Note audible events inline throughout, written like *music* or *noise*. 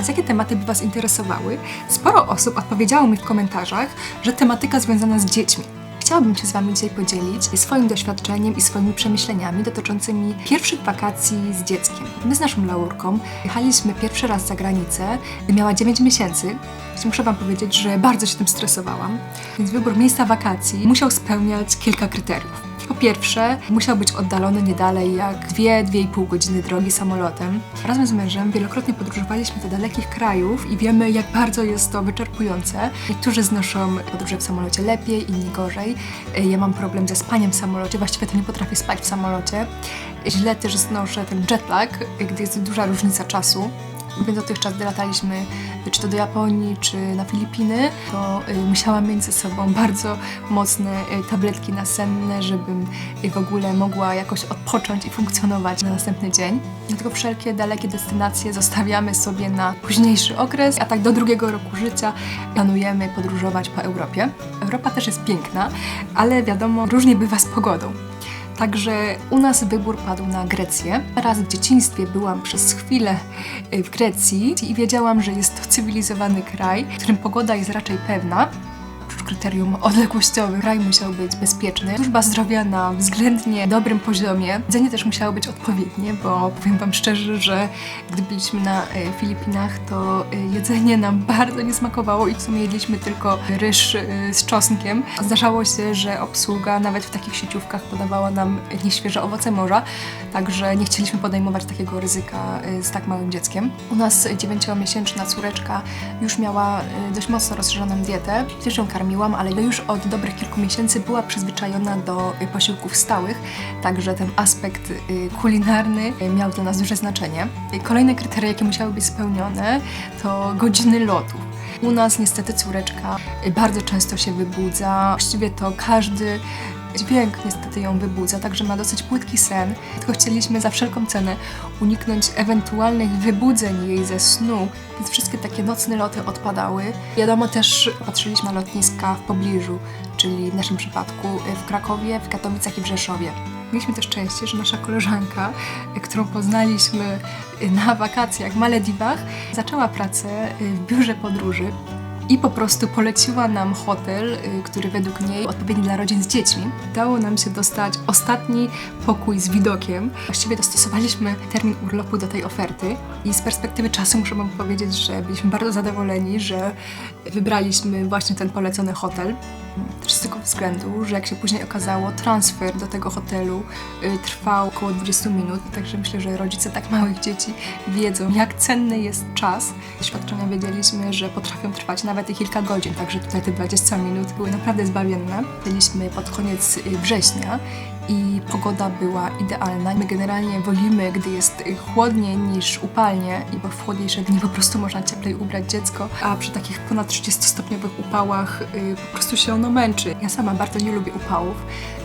Was, jakie tematy by Was interesowały. Sporo osób odpowiedziało mi w komentarzach, że tematyka związana z dziećmi. Chciałabym się z Wami dzisiaj podzielić swoim doświadczeniem i swoimi przemyśleniami dotyczącymi pierwszych wakacji z dzieckiem. My z naszą Laurką jechaliśmy pierwszy raz za granicę, gdy miała 9 miesięcy. Muszę Wam powiedzieć, że bardzo się tym stresowałam, więc wybór miejsca wakacji musiał spełniać kilka kryteriów. Po pierwsze, musiał być oddalony nie dalej jak 2-2,5 godziny drogi samolotem. Razem z mężem wielokrotnie podróżowaliśmy do dalekich krajów i wiemy, jak bardzo jest to wyczerpujące. Niektórzy znoszą podróże w samolocie lepiej, inni gorzej. Ja mam problem ze spaniem w samolocie, właściwie to nie potrafię spać w samolocie. Źle też znoszę ten jetlag, gdy jest duża różnica czasu. Więc dotychczas, gdy czy to do Japonii, czy na Filipiny, to y, musiałam mieć ze sobą bardzo mocne y, tabletki nasenne, żebym y, w ogóle mogła jakoś odpocząć i funkcjonować na następny dzień. Dlatego wszelkie dalekie destynacje zostawiamy sobie na późniejszy okres, a tak do drugiego roku życia planujemy podróżować po Europie. Europa też jest piękna, ale wiadomo, różnie bywa z pogodą. Także u nas wybór padł na Grecję. Raz w dzieciństwie byłam przez chwilę y, w Grecji i wiedziałam, że jest to cywilizowany kraj, w którym pogoda jest raczej pewna. Oprócz kryterium odległościowym kraj musiał być bezpieczny. Służba zdrowia na względnie dobrym poziomie. Jedzenie też musiało być odpowiednie, bo powiem Wam szczerze, że gdy byliśmy na y, Filipinach, to y, jedzenie nam *laughs* bardzo nie smakowało i w sumie jedliśmy tylko ryż y, z czosnkiem. Zdarzało się, że obsługa nawet w takich sieciówkach podawała nam nieświeże owoce morza, także nie chcieliśmy podejmować takiego ryzyka z tak małym dzieckiem. U nas dziewięciomiesięczna córeczka już miała dość mocno rozszerzoną dietę. Też ją karmiłam, ale już od dobrych kilku miesięcy była przyzwyczajona do y, posiłków stałych, także ten aspekt y, kulinarny y, miał dla nas duże znaczenie. Kolejne kryteria, jakie musiały być spełnione, to godziny lotu. U nas niestety córeczka bardzo często się wybudza. Właściwie to każdy dźwięk niestety ją wybudza, także ma dosyć płytki sen. Tylko chcieliśmy za wszelką cenę uniknąć ewentualnych wybudzeń jej ze snu, więc wszystkie takie nocne loty odpadały. Wiadomo też patrzyliśmy na lotniska w pobliżu, czyli w naszym przypadku w Krakowie, w Katowicach i w Rzeszowie. Mieliśmy też szczęście, że nasza koleżanka, którą poznaliśmy na wakacjach w Malediwach, zaczęła pracę w biurze podróży i po prostu poleciła nam hotel, y, który według niej odpowiedni dla rodzin z dziećmi. Udało nam się dostać ostatni pokój z widokiem. Właściwie dostosowaliśmy termin urlopu do tej oferty i z perspektywy czasu muszę wam powiedzieć, że byliśmy bardzo zadowoleni, że wybraliśmy właśnie ten polecony hotel. Też z tego względu, że jak się później okazało, transfer do tego hotelu y, trwał około 20 minut, także myślę, że rodzice tak małych dzieci wiedzą, jak cenny jest czas. Z doświadczenia wiedzieliśmy, że potrafią trwać nawet i kilka godzin, także tutaj te 20 minut były naprawdę zbawienne. Byliśmy pod koniec y, września i pogoda była idealna. My generalnie wolimy, gdy jest chłodniej niż upalnie, i bo w chłodniejsze dni po prostu można cieplej ubrać dziecko, a przy takich ponad 30-stopniowych upałach y, po prostu się ono męczy. Ja sama bardzo nie lubię upałów.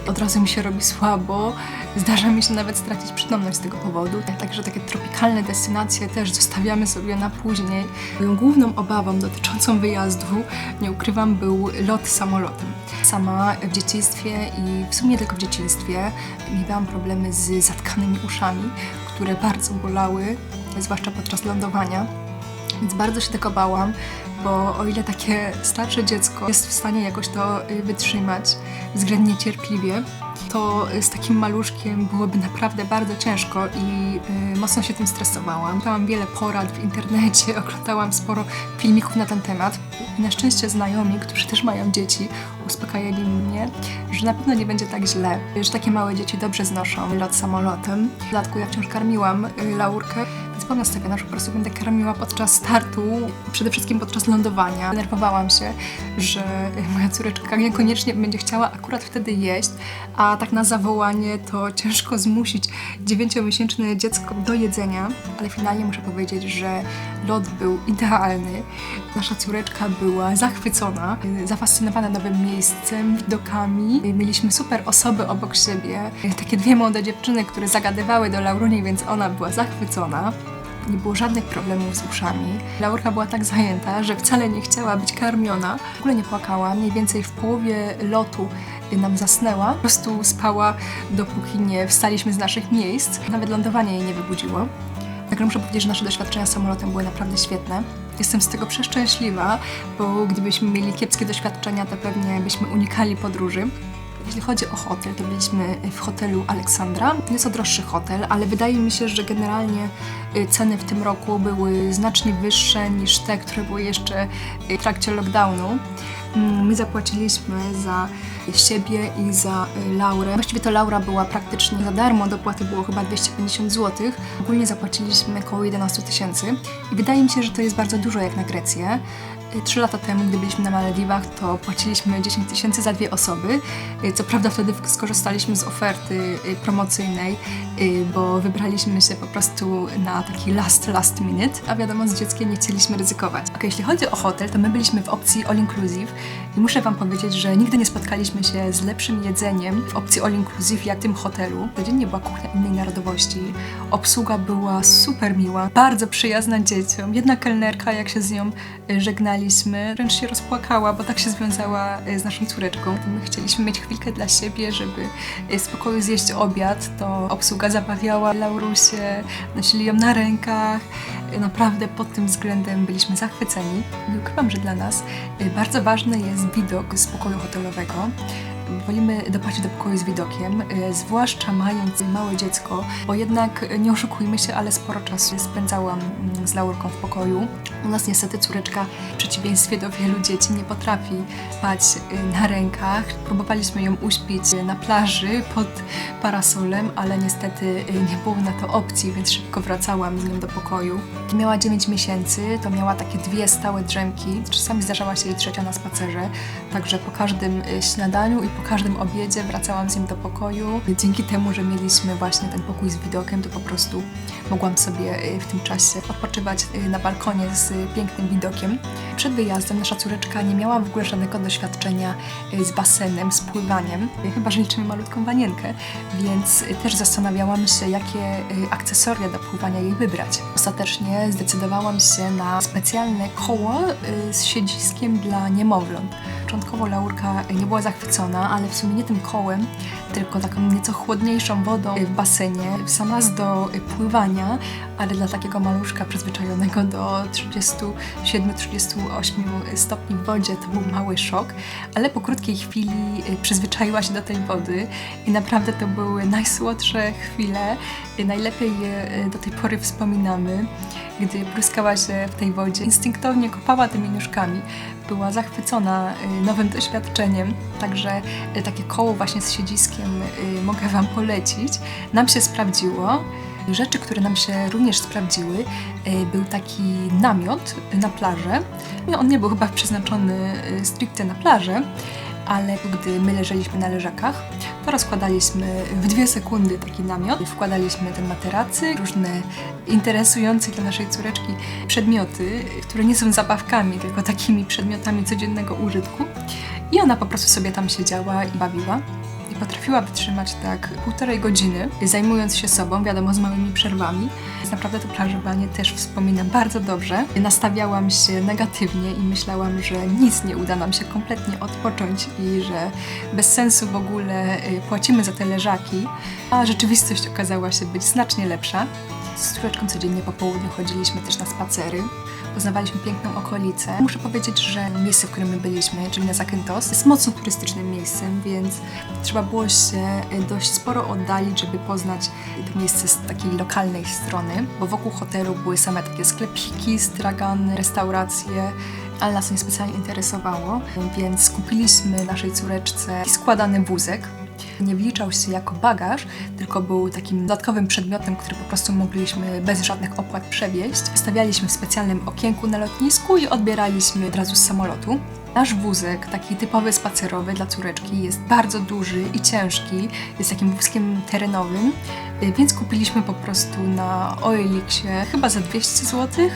Od razu mi się robi słabo, zdarza mi się nawet stracić przytomność z tego powodu. Także takie tropikalne destynacje też zostawiamy sobie na później. Moją główną obawą dotyczącą wyjazdu, nie ukrywam, był lot samolotem. Sama w dzieciństwie i w sumie tylko w dzieciństwie miałam problemy z zatkanymi uszami, które bardzo bolały, zwłaszcza podczas lądowania. Więc bardzo się tego bałam, bo o ile takie starsze dziecko jest w stanie jakoś to y, wytrzymać względnie cierpliwie, to y, z takim maluszkiem byłoby naprawdę bardzo ciężko i y, mocno się tym stresowałam. Czytałam wiele porad w internecie, *laughs* oglądałam sporo filmików na ten temat. Na szczęście znajomi, którzy też mają dzieci, uspokajali mnie, że na pewno nie będzie tak źle, że takie małe dzieci dobrze znoszą lot samolotem. W dodatku ja wciąż karmiłam y, Laurkę, więc mam nastawiona, że po prostu będę karmiła podczas startu, przede wszystkim podczas lądowania. Denerwowałam się, że moja córeczka niekoniecznie będzie chciała akurat wtedy jeść, a tak na zawołanie to ciężko zmusić dziewięciomiesięczne dziecko do jedzenia, ale finalnie muszę powiedzieć, że lot był idealny. Nasza córeczka była zachwycona, zafascynowana nowym miejscem, widokami. Mieliśmy super osoby obok siebie, takie dwie młode dziewczyny, które zagadywały do Lauruni, więc ona była zachwycona. Nie było żadnych problemów z uszami. Laurka była tak zajęta, że wcale nie chciała być karmiona. W ogóle nie płakała. Mniej więcej w połowie lotu nam zasnęła. Po prostu spała, dopóki nie wstaliśmy z naszych miejsc. Nawet lądowanie jej nie wybudziło. Także muszę powiedzieć, że nasze doświadczenia samolotem były naprawdę świetne. Jestem z tego przeszczęśliwa, bo gdybyśmy mieli kiepskie doświadczenia, to pewnie byśmy unikali podróży. Jeśli chodzi o hotel, to byliśmy w hotelu Aleksandra. Jest to droższy hotel, ale wydaje mi się, że generalnie y, ceny w tym roku były znacznie wyższe niż te, które były jeszcze y, w trakcie lockdownu. My zapłaciliśmy za siebie i za y, Laurę. Właściwie to Laura była praktycznie za darmo, dopłaty było chyba 250 zł. Ogólnie zapłaciliśmy około 11 tysięcy i wydaje mi się, że to jest bardzo dużo jak na Grecję. Y, Trzy lata temu, gdy byliśmy na Malediwach, to płaciliśmy 10 tysięcy za dwie osoby. Y, Co prawda wtedy skorzystaliśmy z oferty y, promocyjnej, bo wybraliśmy się po prostu na taki last, last minute, a wiadomo, z dzieckiem nie chcieliśmy ryzykować. Ok, jeśli chodzi o hotel, to my byliśmy w opcji all inclusive i muszę Wam powiedzieć, że nigdy nie spotkaliśmy się z lepszym jedzeniem w opcji all inclusive jak w tym hotelu. Codziennie była kuchnia innej narodowości, obsługa była super miła, bardzo przyjazna dzieciom. Jedna kelnerka, jak się z nią y, żegnaliśmy, wręcz się rozpłakała, bo tak się związała y, z naszą córeczką. My chcieliśmy mieć chwilkę dla siebie, żeby y, w spokoju zjeść obiad, to obsługa zabawiała Laurusię, nosili ją na rękach. Y, Naprawdę pod tym względem byliśmy zachwyceni. Nie ukrywam, że dla nas bardzo ważny jest widok z pokoju hotelowego. Wolimy dopłacić do pokoju z widokiem, y, zwłaszcza mając małe dziecko, bo jednak nie oszukujmy się, ale sporo czasu spędzałam mm, z Laurką w pokoju. U nas niestety córeczka, w przeciwieństwie do wielu dzieci, nie potrafi spać y, na rękach. Próbowaliśmy ją uśpić y, na plaży pod parasolem, ale niestety nie było na to opcji, więc szybko wracałam z nią do pokoju. Miała 9 miesięcy, to miała takie dwie stałe drzemki. Czasami zdarzała się jej trzecia na spacerze, także po każdym śniadaniu i po każdym obiedzie wracałam z nim do pokoju. Dzięki temu, że mieliśmy właśnie ten pokój z widokiem, to po prostu mogłam sobie y, w tym czasie odpoczywać y, na balkonie z y, pięknym widokiem. Przed wyjazdem nasza córeczka nie miała w ogóle żadnego doświadczenia z basenem, z pływaniem, chyba że liczymy malutką wanienkę, więc też zastanawiałam się, jakie akcesoria do pływania jej wybrać. Ostatecznie zdecydowałam się na specjalne koło z siedziskiem dla niemowląt. Początkowo Laurka nie była zachwycona, ale w sumie nie tym kołem, tylko taką nieco chłodniejszą wodą w basenie. Sam raz do pływania, ale dla takiego maluszka przyzwyczajonego do 37-38 stopni w wodzie to był mały szok, ale po krótkiej chwili y, przyzwyczaiła się do tej wody i naprawdę to były najsłodsze chwile. Y, Najlepiej je y, do tej pory wspominamy, gdy pryskała się w tej wodzie. Instynktownie kopała tymi nóżkami. Była zachwycona nowym doświadczeniem, także takie koło właśnie z siedziskiem y, mogę Wam polecić. Nam się sprawdziło. Rzeczy, które nam się również sprawdziły, y, był taki namiot na plażę. No, on nie był chyba przeznaczony y, stricte na plażę, ale gdy my leżeliśmy na leżakach, to rozkładaliśmy w dwie sekundy taki namiot. Wkładaliśmy ten materacy, różne interesujące dla naszej córeczki przedmioty, które nie są zabawkami, tylko takimi przedmiotami codziennego użytku. I ona po prostu sobie tam siedziała i bawiła. I potrafiła wytrzymać tak półtorej godziny, zajmując się sobą, wiadomo, z małymi przerwami. Naprawdę to plażowanie też wspominam bardzo dobrze. Nastawiałam się negatywnie i myślałam, że nic nie uda nam się kompletnie odpocząć i że bez sensu w ogóle y, płacimy za te leżaki. A rzeczywistość okazała się być znacznie lepsza. Z córeczką codziennie po południu chodziliśmy też na spacery. Poznawaliśmy piękną okolicę. Muszę powiedzieć, że miejsce, w którym my byliśmy, czyli na Zakynthos, jest mocno turystycznym miejscem, więc trzeba było się dość sporo oddalić, żeby poznać to miejsce z takiej lokalnej strony, bo wokół hotelu były same takie sklepiki, stragany, restauracje, ale nas to nie specjalnie interesowało, więc kupiliśmy naszej córeczce składany wózek, nie wliczał się jako bagaż, tylko był takim dodatkowym przedmiotem, który po prostu mogliśmy bez żadnych opłat przewieźć. Stawialiśmy w specjalnym okienku na lotnisku i odbieraliśmy od razu z samolotu. Nasz wózek, taki typowy spacerowy dla córeczki, jest bardzo duży i ciężki, jest takim wózkiem terenowym, więc kupiliśmy po prostu na OLX-ie chyba za 200 zł.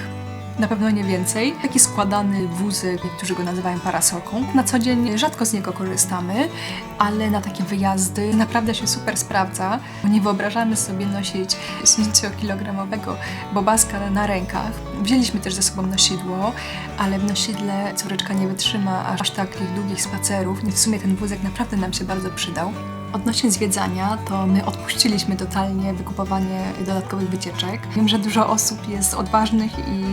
Na pewno nie więcej. Taki składany wózek, niektórzy go nazywają parasolką. Na co dzień rzadko z niego korzystamy, ale na takie wyjazdy naprawdę się super sprawdza. Nie wyobrażamy sobie nosić 10-kilogramowego bobaska na rękach. Wzięliśmy też ze sobą nosidło, ale w nosidle córeczka nie wytrzyma aż takich długich spacerów. W sumie ten wózek naprawdę nam się bardzo przydał. Odnośnie zwiedzania, to my odpuściliśmy totalnie wykupowanie dodatkowych wycieczek. Wiem, że dużo osób jest odważnych i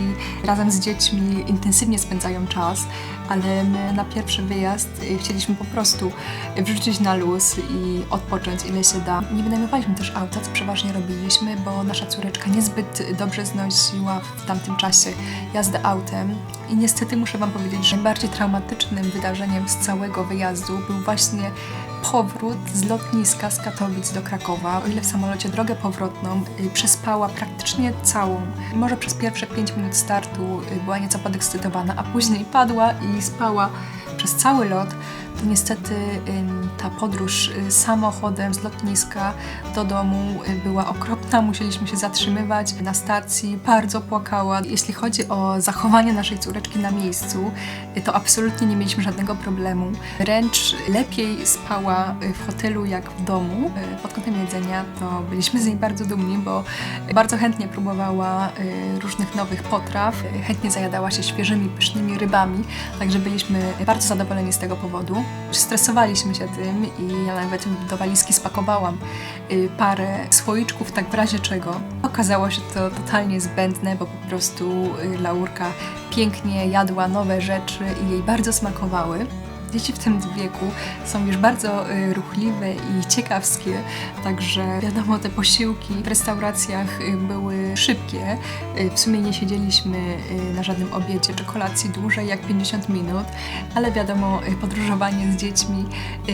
razem z dziećmi intensywnie spędzają czas, ale my na pierwszy wyjazd y, chcieliśmy po prostu wrzucić na luz i odpocząć ile się da. Nie wynajmowaliśmy też auta, co przeważnie robiliśmy, bo nasza córeczka niezbyt dobrze znosiła w tamtym czasie jazdę autem. I niestety muszę Wam powiedzieć, że najbardziej traumatycznym wydarzeniem z całego wyjazdu był właśnie powrót z lotniska z Katowic do Krakowa. O ile w samolocie drogę powrotną y, przespała praktycznie całą. Może przez pierwsze 5 minut startu y, była nieco podekscytowana, a później padła i spała przez cały lot. Niestety ta podróż y, samochodem z lotniska do domu y, była okropna. Musieliśmy się zatrzymywać na stacji. Bardzo płakała. Jeśli chodzi o zachowanie naszej córeczki na miejscu, y, to absolutnie nie mieliśmy żadnego problemu. Wręcz lepiej spała w hotelu jak w domu. Pod kątem jedzenia to byliśmy z niej bardzo dumni, bo bardzo chętnie próbowała różnych nowych potraw. Chętnie zajadała się świeżymi, pysznymi rybami. Także byliśmy bardzo zadowoleni z tego powodu. Stresowaliśmy się tym i ja nawet do walizki spakowałam y, parę słoiczków, tak w razie czego. Okazało się to totalnie zbędne, bo po prostu y, Laurka pięknie jadła nowe rzeczy i jej bardzo smakowały. Dzieci w tym wieku są już bardzo y, ruchliwe i ciekawskie, także wiadomo, te posiłki w restauracjach y, były szybkie. Y, w sumie nie siedzieliśmy na żadnym obiedzie czy kolacji dłużej jak 50 minut, ale wiadomo, podróżowanie z dziećmi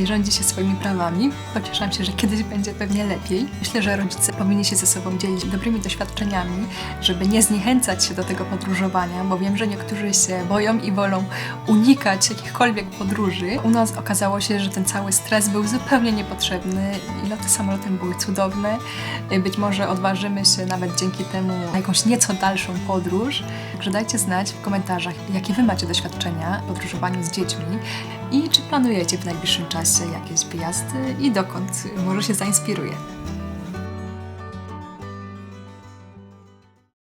rządzi się swoimi prawami. Pocieszam się, że kiedyś będzie pewnie lepiej. Myślę, że rodzice powinni się ze sobą dzielić dobrymi doświadczeniami, żeby nie zniechęcać się do tego podróżowania, bo wiem, że niektórzy się boją i wolą unikać jakichkolwiek podróży. U nas okazało się, że ten cały stres był zupełnie niepotrzebny i loty samolotem były cudowne. Y, Być może odważymy się nawet dzięki temu na jakąś nieco dalszą podróż. Także dajcie znać w komentarzach, jakie Wy macie doświadczenia w podróżowaniu z dziećmi i czy planujecie w najbliższym czasie jakieś wyjazdy i dokąd może się zainspiruje.